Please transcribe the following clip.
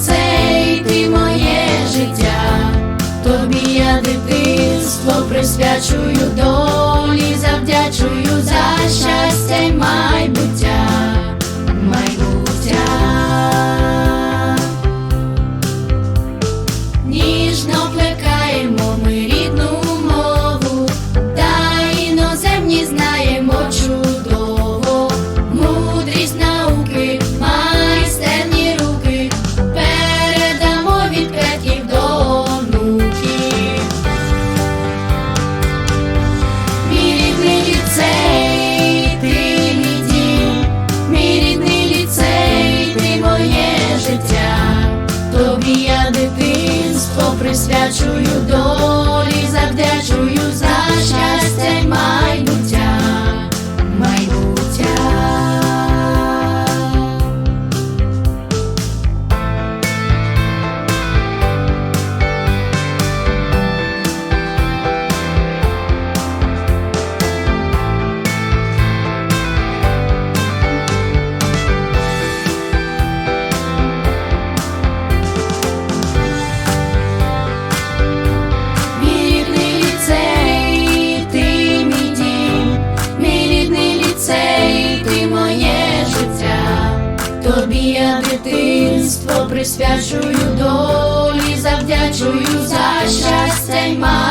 цей ти моє життя, тобі я дитинство присвячую долі, завдячую. Присвячую долі, присвячую долі, завдячую за щастя й ма.